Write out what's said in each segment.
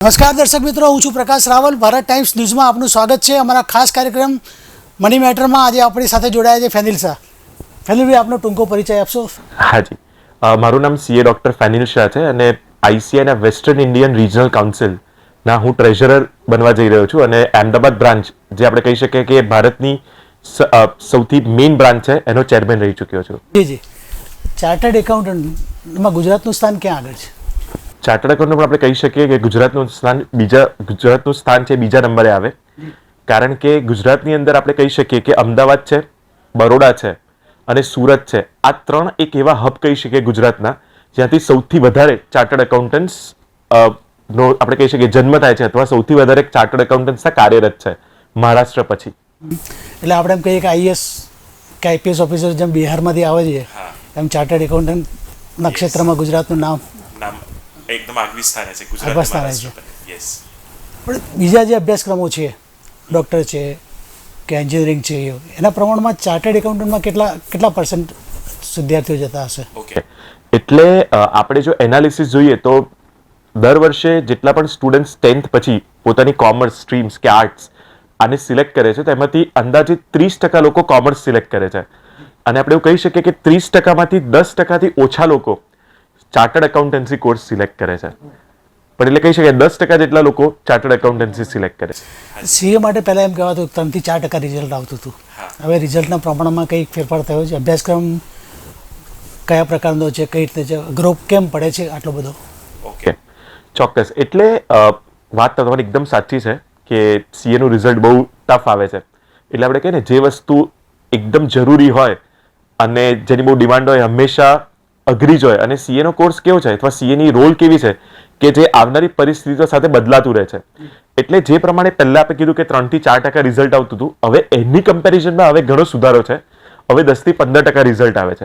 નમસ્કાર દર્શક મિત્રો હું છું પ્રકાશ રાવલ. ભારત ટાઈમ્સ ન્યૂઝમાં આપનું સ્વાગત છે. અમારા ખાસ કાર્યક્રમ મની મેટરમાં આજે આપણી સાથે જોડાયા છે ફેનિલ શાહ. ફેનિલભાઈ આપનો ટૂંકો પરિચય આપશો? હાજી. જી મારું નામ સીએ ડોક્ટર ફેનિલ શાહ છે અને આઈસીઆઈના વેસ્ટર્ન ઇન્ડિયન રિજનલ કાઉન્સિલના હું ટ્રેઝરર બનવા જઈ રહ્યો છું અને અમદાવાદ બ્રાન્ચ જે આપણે કહી શકીએ કે ભારતની સૌથી મેઇન બ્રાન્ચ છે એનો ચેરમેન રહી ચૂક્યો છું. જી જી. ચાર્ટર્ડ એકાઉન્ટન્ટમાં ગુજરાતનું સ્થાન ક્યાં આગળ છે? ચાર્ટર્ડ પણ આપણે કહી શકીએ કે ગુજરાતનું સ્થાન બીજા ગુજરાતનું સ્થાન છે બીજા નંબરે આવે. કારણ કે ગુજરાતની અંદર આપણે કહી શકીએ કે અમદાવાદ છે બરોડા છે અને સુરત છે. આ ત્રણ એક એવા હબ કહી શકીએ ગુજરાતના જ્યાંથી સૌથી વધારે ચાર્ટર્ડ એકાઉન્ટન્ટ્સ નો આપણે કહી શકીએ જન્મ થાય છે અથવા સૌથી વધારે ચાર્ટર્ડ એકાઉન્ટન્ટ્સના કાર્યરત છે મહારાષ્ટ્ર પછી. એટલે આપણે એમ કહીએ કે આઈએસ કે આઈપીએસ ઓફિસર જેમ બિહારમાંથી આવે છે એમ ચાર્ટર્ડ એકાઉન્ટન્ટ નક્ષત્રમાં ગુજરાતનું નામ નામ એકદમ આગવી સ્થાને છે ગુજરાત સ્થાને છે. યસ પણ બીજા જે અભ્યાસક્રમો છે ડૉક્ટર છે કે એન્જિનિયરિંગ છે એના પ્રમાણમાં ચાર્ટર્ડ એકાઉન્ટન્ટમાં કેટલા કેટલા પર્સન્ટ વિદ્યાર્થીઓ જતા હશે? ઓકે. એટલે આપણે જો એનાલિસિસ જોઈએ તો દર વર્ષે જેટલા પણ સ્ટુડન્ટ્સ ટેન્થ પછી પોતાની કોમર્સ સ્ટ્રીમ્સ કે આર્ટ્સ આને સિલેક્ટ કરે છે તેમાંથી અંદાજિત ત્રીસ ટકા લોકો કોમર્સ સિલેક્ટ કરે છે. અને આપણે એવું કહી શકીએ કે ત્રીસ ટકામાંથી દસ ટકાથી ઓછા લોકો ચાર્ટર્ડ એકાઉન્ટન્સી કોર્સ સિલેક્ટ કરે છે. પણ એટલે કહી શકાય દસ ટકા જેટલા લોકો ચાર્ટર્ડ એકાઉન્ટન્સી સિલેક્ટ કરે છે. સીએ માટે પહેલાં એમ કહેવાતું ત્રણથી ચાર ટકા રિઝલ્ટ આવતું હતું. હવે રિઝલ્ટના પ્રમાણમાં કંઈક ફેરફાર થયો છે. અભ્યાસક્રમ કયા પ્રકારનો છે કઈ રીતે છે અઘરો કેમ પડે છે આટલો બધો. ઓકે. ચોક્કસ. એટલે વાત તો તમારી એકદમ સાચી છે કે સીએનું રિઝલ્ટ બહુ ટફ આવે છે. એટલે આપણે કહીએ ને જે વસ્તુ એકદમ જરૂરી હોય અને જેની બહુ ડિમાન્ડ હોય હંમેશા અઘરી જ હોય. અને સીએનો કોર્સ કેવો છે? અથવા સીએની રોલ કેવી છે? કે જે આવનારી પરિસ્થિતિઓ સાથે બદલાતું રહે છે. એટલે જે પ્રમાણે પહેલા આપણે કીધું કે ત્રણથી ચાર ટકા રિઝલ્ટ આવતું હતું, હવે એની કમ્પેરિઝનમાં હવે ઘણો સુધારો છે. હવે દસથી પંદર ટકા રિઝલ્ટ આવે છે.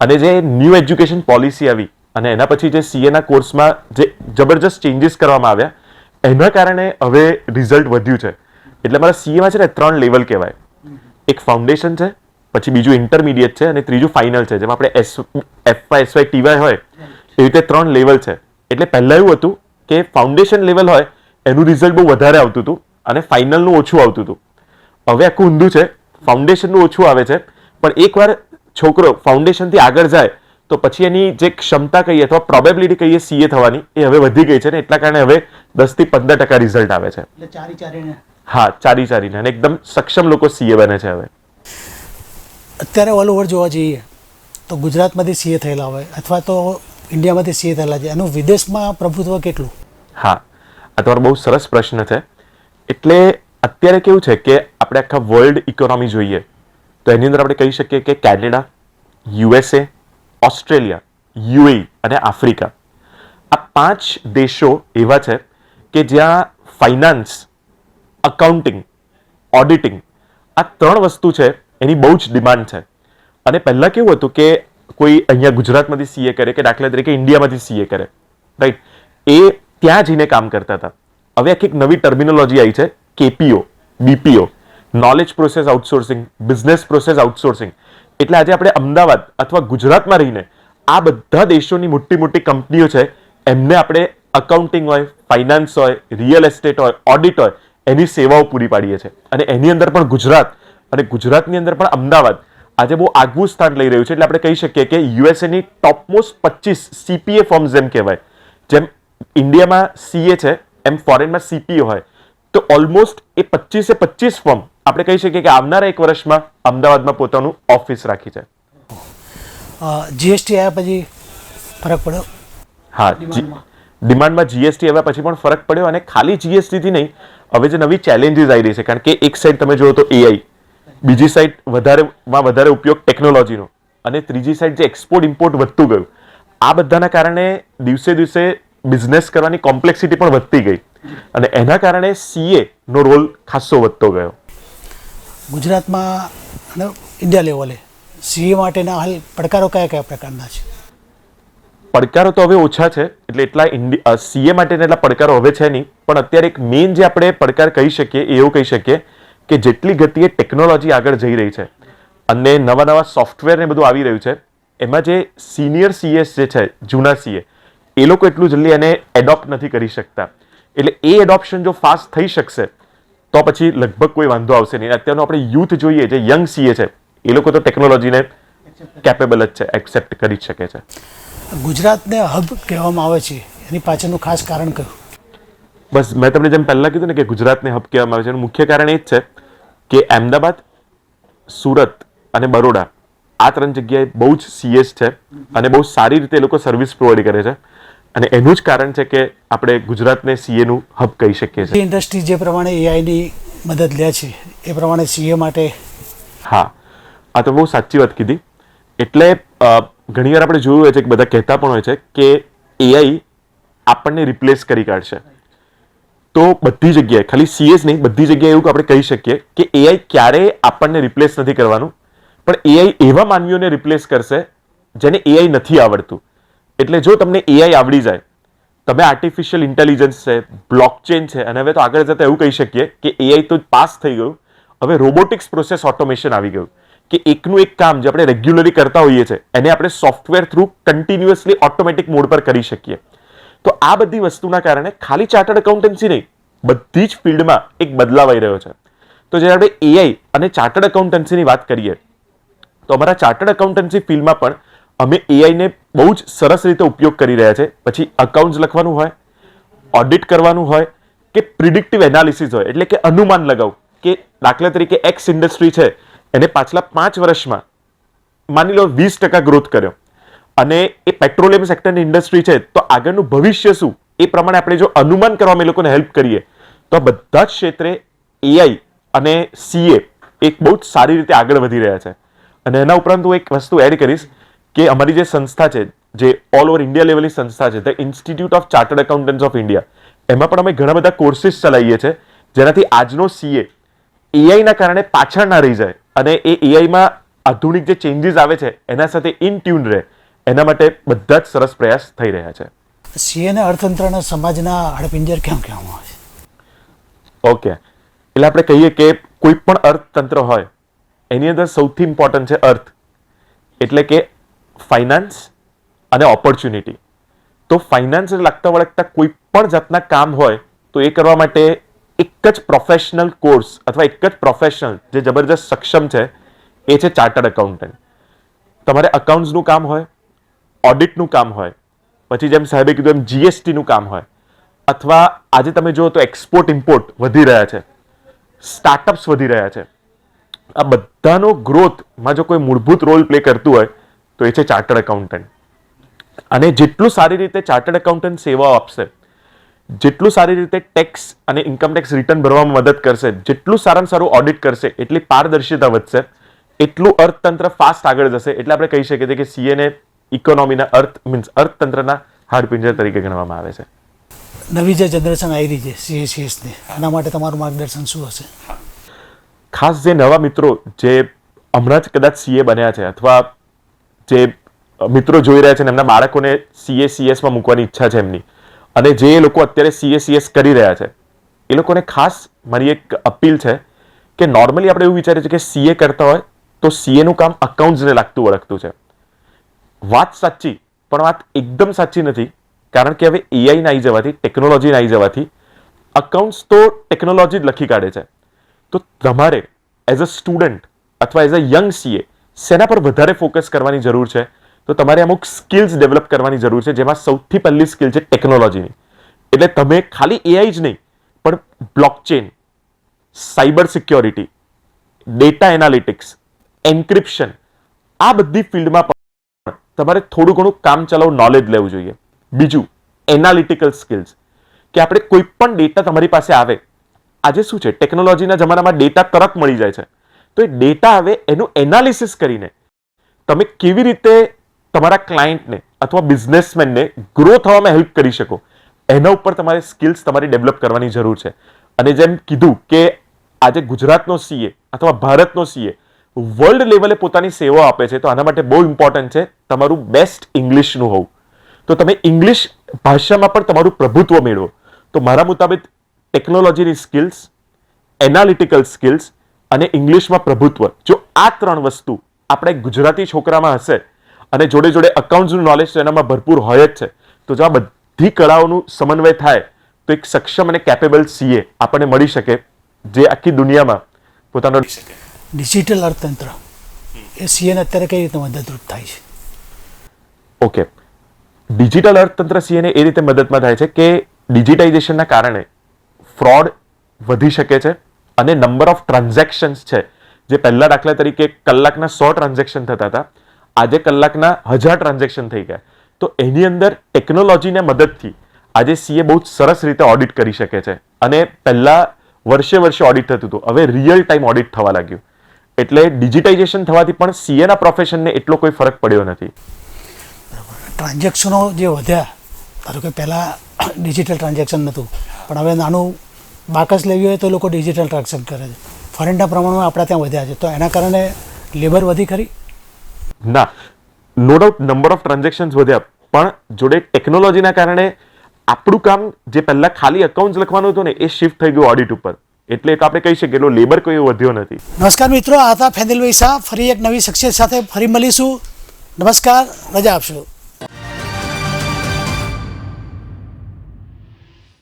અને જે ન્યૂ એજ્યુકેશન પોલિસી આવી, અને એના પછી જે સીએના કોર્સમાં જે જબરજસ્ત ચેન્જીસ કરવામાં આવ્યા, એના કારણે હવે રિઝલ્ટ વધ્યું છે. એટલે મારા સીએમાં છે ને ત્રણ લેવલ કહેવાય. એક ફાઉન્ડેશન છે પછી બીજું ઇન્ટરમીડિયેટ છે અને ત્રીજું ફાઇનલ છે. જેમાં આપણે એસ એફવાય એસવાય ટીવાય હોય એવી રીતે ત્રણ લેવલ છે. એટલે પહેલાં એવું હતું કે ફાઉન્ડેશન લેવલ હોય એનું રિઝલ્ટ બહુ વધારે આવતું હતું અને ફાઇનલનું ઓછું આવતું હતું. હવે આખું ઊંધું છે ફાઉન્ડેશનનું ઓછું આવે છે પણ એકવાર છોકરો ફાઉન્ડેશનથી આગળ જાય તો પછી એની જે ક્ષમતા કહીએ અથવા પ્રોબેબિલિટી કહીએ સીએ થવાની એ હવે વધી ગઈ છે ને એટલા કારણે હવે દસથી પંદર ટકા રિઝલ્ટ આવે છે. હા ચારી ચારીને અને એકદમ સક્ષમ લોકો સીએ બને છે હવે. અત્યારે ઓલ ઓવર જોવા જઈએ, તો ગુજરાતમાંથી સીએ થયેલા હોય અથવા તો ઇન્ડિયામાંથી સીએ થયેલા છે. એનું વિદેશમાં પ્રભુત્વ કેટલું? હા, આ તમારો બહુ સરસ પ્રશ્ન છે. એટલે અત્યારે કેવું છે કે આપણે આખા વર્લ્ડ ઇકોનોમી જોઈએ, તો એની અંદર આપણે કહી શકીએ કે કેનેડા યુએસએ ઓસ્ટ્રેલિયા યુએ અને આફ્રિકા. આ પાંચ દેશો એવા છે કે જ્યાં ફાઇનાન્સ અકાઉન્ટિંગ ઓડિટિંગ આ ત્રણ વસ્તુ છે એની બહુ જ ડિમાન્ડ છે. અને પહેલાં કેવું હતું કે કોઈ અહીંયા ગુજરાતમાંથી સીએ કરે કે દાખલા તરીકે ઇન્ડિયામાંથી સીએ કરે રાઈટ એ ત્યાં જઈને કામ કરતા હતા. હવે આખી એક નવી ટર્મિનોલોજી આવી છે KPO BPO knowledge process outsourcing business process outsourcing એટલે આજે આપણે અમદાવાદ અથવા ગુજરાતમાં રહીને આ બધા દેશોની મોટી મોટી કંપનીઓ છે, એમને આપણે અકાઉન્ટિંગ હોય ફાઇનાન્સ હોય રિયલ એસ્ટેટ હોય ઓડિટ હોય, એની સેવાઓ પૂરી પાડીએ છીએ. અને એની અંદર પણ ગુજરાત અને ગુજરાતની અંદર પણ અમદાવાદ આજે બહુ આગવું સ્થાન લઈ રહ્યું છે. એટલે આપણે કહી શકીએ કે યુએસએની ટોપમોસ્ટ પચીસ સીપીએ ફોર્મ્સ જેમ કહેવાય. જેમ ઇન્ડિયામાં સીએ છે એમ ફોરેનમાં સીપીએ હોય. તો ઓલમોસ્ટ એ પચીસે પચીસ ફોર્મ આપણે કહી શકીએ કે આવનારા એક વર્ષમાં અમદાવાદમાં પોતાનું ઓફિસ રાખી છે. જીએસટી આવ્યા પછી ફરક પડ્યો? હા ડિમાન્ડમાં. જીએસટી આવ્યા પછી પણ ફરક પડ્યો અને ખાલી જીએસટીથી નહીં હવે જે નવી ચેલેન્જીસ આવી રહી છે. કારણ કે એક સાઈડ તમે જુઓ તો એઆઈ બીજી સાઈડ વધારેમાં વધારે ઉપયોગ ટેકનોલોજીનો અને ત્રીજી સાઈડ જે એક્સપોર્ટ ઇમ્પોર્ટ વધતું ગયું. આ બધાના કારણે દિવસે દિવસે બિઝનેસ કરવાની કોમ્પ્લેક્સિટી પણ વધતી ગઈ. અને એના કારણે સીએ નો રોલ ખાસો વધતો ગયો. ગુજરાતમાં ઇન્ડિયા લેવલે સીએ માટેના હાલ પડકારો કયા કયા પ્રકારના છે? પડકારો તો હવે ઓછા છે. એટલે એટલા સીએ માટેના એટલા પડકારો હવે છે નહીં. પણ અત્યારે એક મેઇન જે આપણે પડકાર કહી શકીએ એવું કહી શકીએ કે જેટલી ગતિએ ટેકનોલોજી આગળ જઈ રહી છે અને નવા નવા સોફ્ટવેર ને બધું આવી રહ્યું છે, એમાં જે સિનિયર સીએસ જે છે, જૂના સીએ એ લોકો એટલું જલ્દી એને એડોપ્ટ નથી કરી શકતા. એટલે એ એડોપ્શન જો ફાસ્ટ થઈ શકશે, તો પછી લગભગ કોઈ વાંધો આવશે નહીં. અત્યારનું આપણે યુથ જોઈએ, જે યંગ સીએ છે, એ લોકો તો ટેકનોલોજીને કેપેબલ જ છે એક્સેપ્ટ કરી શકે છે. ગુજરાતને હબ કહેવામાં આવે છે. એની પાછળનું ખાસ કારણ કયું? બસ મેં તમને જેમ પહેલાં કીધું ને કે ગુજરાતને હબ કહેવામાં આવે છે એનું મુખ્ય કારણ એ જ છે કે અમદાવાદ સુરત અને બરોડા આ ત્રણ જગ્યાએ બહુ જ સીએસ છે અને બહુ સારી રીતે એ લોકો સર્વિસ પ્રોવાઈડ કરે છે. અને એનું જ કારણ છે કે આપણે ગુજરાતને સીએનું હબ કહી શકીએ છીએ. ઇન્ડસ્ટ્રી જે પ્રમાણે એઆઈની મદદ લે છે એ પ્રમાણે સીએ માટે હા આ તો બહુ સાચી વાત કીધી. એટલે ઘણીવાર આપણે જોયું હોય છે કે બધા કહેતા પણ હોય છે કે એઆઈ આપણને રિપ્લેસ કરી કાઢશે. તો બધી જગ્યાએ, ખાલી સીએસ નહીં, બધી જગ્યાએ એવું આપણે કહી શકીએ કે એઆઈ ક્યારેય આપણને રિપ્લેસ નથી કરવાનું. પણ એઆઈ એવા માનવીઓને રિપ્લેસ કરશે જેને એઆઈ નથી આવડતું. એટલે જો તમને એઆઈ આવડી જાય, તમે આર્ટિફિશિયલ ઇન્ટેલિજન્સ છે બ્લોકચેન છે, અને હવે તો આગળ જતા એવું કહી શકીએ કે એઆઈ તો પાસ થઈ ગયું, હવે રોબોટિક્સ પ્રોસેસ ઓટોમેશન આવી ગયું. કે એકનું એક કામ જે આપણે રેગ્યુલરલી કરતા હોઈએ છીએ, એને આપણે software through continuously automatic mode પર કરી શકીએ. તો આ બધી વસ્તુના કારણે ખાલી ચાર્ટર્ડ એકાઉન્ટન્સી નહીં, બધી જ ફિલ્ડમાં એક બદલાવ આવી રહ્યો છે. તો જ્યારે આપણે એઆઈ અને ચાર્ટર્ડ એકાઉન્ટન્સીની વાત કરીએ, તો અમારા ચાર્ટર્ડ એકાઉન્ટન્સી ફિલ્ડમાં પણ અમે એઆઈને બહુ જ સરસ રીતે ઉપયોગ કરી રહ્યા છે. પછી અકાઉન્ટ્સ લખવાનું હોય ઓડિટ કરવાનું હોય, કે પ્રિડિક્ટિવ એનાલિસિસ હોય, એટલે કે અનુમાન લગાવું, કે દાખલા તરીકે એક્સ ઇન્ડસ્ટ્રી છે, એને પાછલા પાંચ વર્ષમાં માની લો વીસ ટકા ગ્રોથ કર્યો. અને એ પેટ્રોલિયમ સેક્ટરની ઇન્ડસ્ટ્રી છે, તો આગળનું ભવિષ્ય શું? એ પ્રમાણે આપણે જો અનુમાન કરવામાં એ લોકોને હેલ્પ કરીએ, તો બધા જ ક્ષેત્રે એઆઈ અને સીએ એક બહુ જ સારી રીતે આગળ વધી રહ્યા છે. અને એના ઉપરાંત હું એક વસ્તુ એડ કરીશ કે અમારી જે સંસ્થા છે, જે ઓલ ઓવર ઇન્ડિયા લેવલની સંસ્થા છે the institute of chartered accountants of India એમાં પણ અમે ઘણા બધા કોર્સિસ ચલાવીએ છીએ, જેનાથી આજનો સીએ એઆઈના કારણે પાછળ ના રહી જાય. અને એ એઆઈમાં આધુનિક જે ચેન્જીસ આવે છે, એના સાથે ઇન ટ્યુન રહે. એના માટે બધા જ સરસ પ્રયાસ થઈ રહ્યા છે. સીએને અર્થતંત્રના સમાજના હડપિંજર કેમ કહેવામાં આવે છે? ઓકે. એટલે આપણે કહીએ કે કોઈ પણ અર્થતંત્ર હોય એની અંદર સૌથી ઇમ્પોર્ટન્ટ છે અર્થ. એટલે કે ફાઇનાન્સ અને ઓપોર્ચ્યુનિટી તો ફાઇનાન્સ લાગતા વળગતા કોઈ પણ જાતના કામ હોય તો એ કરવા માટે એક જ પ્રોફેશનલ કોર્સ અથવા એક જ પ્રોફેશનલ જે જબરજસ્ત સક્ષમ છે એ છે ચાર્ટર્ડ એકાઉન્ટન્ટ તમારે અકાઉન્ટ્સનું કામ હોય ઓડિટનું કામ હોય, પછી જેમ સાહેબે કીધું એમ જીએસટીનું કામ હોય, અથવા આજે તમે જુઓ તો એક્સપોર્ટ ઇમ્પોર્ટ વધી રહ્યા છે સ્ટાર્ટઅપ્સ વધી રહ્યા છે. આ બધાનો ગ્રોથમાં જો કોઈ મૂળભૂત રોલ પ્લે કરતું હોય, તો એ છે ચાર્ટર્ડ એકાઉન્ટન્ટ અને જેટલું સારી રીતે ચાર્ટર્ડ એકાઉન્ટન્ટ સેવાઓ આપશે, જેટલું સારી રીતે ટેક્સ અને ઇન્કમ ટેક્સ રિટર્ન ભરવામાં મદદ કરશે, જેટલું સારામાં સારું ઓડિટ કરશે, એટલી પારદર્શિતા વધશે, એટલું અર્થતંત્ર ફાસ્ટ આગળ જશે. એટલે આપણે કહી શકીએ છીએ કે સીએને ઇકોનોમીના અર્થ મીન્સ અર્થતંત્રના હાડપિંજર તરીકે ગણવામાં આવે છે. નવી જે જનરેશન આવી રહી છે સીએસીએસની એના માટે તમારું માર્ગદર્શન શું હશે? ખાસ જે નવા મિત્રો જે હમણાં જ કદાચ સીએ બન્યા છે અથવા જે મિત્રો જોઈ રહ્યા છે એમના બાળકોને સીએ સીએસમાં મૂકવાની ઈચ્છા છે એમની. અને જે લોકો અત્યારે સીએ સીએસ કરી રહ્યા છે એ લોકોને ખાસ મારી એક અપીલ છે કે નોર્મલી આપણે એવું વિચારીએ છીએ કે સીએ કરતા હોય તો સીએનું કામ અકાઉન્ટ્સને લાગતું ઓળખતું છે. વાત સાચી, પણ વાત એકદમ સાચી નથી. કારણ કે હવે એઆઈ આવી જવાથી ટેકનોલોજી આવી જવાથી અકાઉન્ટ્સ તો ટેકનોલોજી જ લખી કાઢે છે. તો તમારે એઝ અ સ્ટુડન્ટ અથવા એઝ અ યંગ સીએ શેના પર વધારે ફોકસ કરવાની જરૂર છે. તો તમારે અમુક સ્કિલ્સ ડેવલપ કરવાની જરૂર છે, જેમાં સૌથી પહેલી સ્કિલ છે ટેકનોલોજીની એટલે તમે ખાલી એઆઈ જ નહીં, પણ blockchain cyber security data analytics encryption આ બધી ફિલ્ડમાં પણ તમારે થોડું ઘણું કામ ચલાવ નોલેજ લેવું જોઈએ. બીજું એનાલિટિકલ સ્કિલ્સ કે આપણે કોઈ પણ ડેટા તમારી પાસે આવે, આજે શું છે ટેકનોલોજીના જમાનામાં ડેટા તરત મળી જાય છે. તો એ ડેટા આવે, એનું એનાલિસિસ કરીને તમે કેવી રીતે તમારા ક્લાયન્ટને અથવા બિઝનેસમેનને ગ્રો થવામાં હેલ્પ કરી શકો, એના ઉપર તમારે સ્કિલ્સ તમારી ડેવલપ કરવાની જરૂર છે. અને જેમ કીધું કે આજે ગુજરાતનો સીએ અથવા ભારતનો સીએ વર્લ્ડ લેવલે પોતાની સેવા આપે છે, તો આના માટે બહુ ઇમ્પોર્ટન્ટ છે, તમારું બેસ્ટ ઇંગ્લિશનું હોવું. તો તમે ઇંગ્લિશ ભાષામાં પણ તમારું પ્રભુત્વ મેળવો. તો મારા મુતાબિક ટેકનોલોજીની સ્કિલ્સ એનાલિટિકલ સ્કિલ્સ અને ઇંગ્લિશમાં પ્રભુત્વ. જો આ ત્રણ વસ્તુ આપણે ગુજરાતી છોકરામાં હશે અને જોડે જોડે અકાઉન્ટ્સનું નોલેજ એનામાં ભરપૂર હોય જ છે, તો જો આ બધી કળાઓનું સમન્વય થાય, તો એક સક્ષમ અને કેપેબલ સીએ આપણને મળી શકે, જે આખી દુનિયામાં પોતાનો ડિજિટલ અર્થતંત્ર. એ સીએન અત્યારે કઈ રીતે મદદરૂપ થાય છે? ઓકે. ડિજિટલ અર્થતંત્ર સીએને એ રીતે મદદમાં થાય છે કે ડિજિટાઇઝેશનના કારણે ફ્રોડ વધી શકે છે અને નંબર ઓફ ટ્રાન્ઝેક્શન્સ છે. જે પહેલા દાખલા તરીકે કલાકના સો ટ્રાન્ઝેક્શન થતા હતા, આજે કલાકના હજાર ટ્રાન્ઝેક્શન થઈ ગયા. તો એની અંદર ટેકનોલોજીના મદદથી આજે સીએ બહુ સરસ રીતે ઓડિટ કરી શકે છે. અને પહેલા વર્ષે વર્ષે ઓડિટ થતું હતું. હવે રિયલ ટાઈમ ઓડિટ થવા લાગ્યું. એટલે ડિજિટાઇઝેશન થવાથી પણ સીએના પ્રોફેશનને એટલો કોઈ ફરક પડ્યો નથી. ટ્રાન્ઝેક્શનો જે વધ્યા ધારો કે પહેલાં ડિજિટલ ટ્રાન્ઝેક્શન નહોતું પણ હવે નાનું બાકસ લેવી હોય તો લોકો ડિજિટલ ટ્રાન્ઝેક્શન કરે છે. ફોરેનના પ્રમાણમાં આપણા ત્યાં વધ્યા છે. તો એના કારણે લેબર વધી ખરી? ના no doubt number of transactions વધ્યા પણ જોડે ટેકનોલોજીના કારણે આપણું કામ જે પહેલાં ખાલી અકાઉન્ટ લખવાનું હતું ને એ શિફ્ટ થઈ ગયું ઓડિટ ઉપર. એટલે એક આપણે કહી શકીએ એટલો લેબર કોઈ વધ્યો નથી. નમસ્કાર મિત્રો, આ હતા ફેંદિલભાઈ શાહ. ફરી એક નવી શખ્સિયત સાથે ફરી મળીશું. નમસ્કાર. રજા આપશો.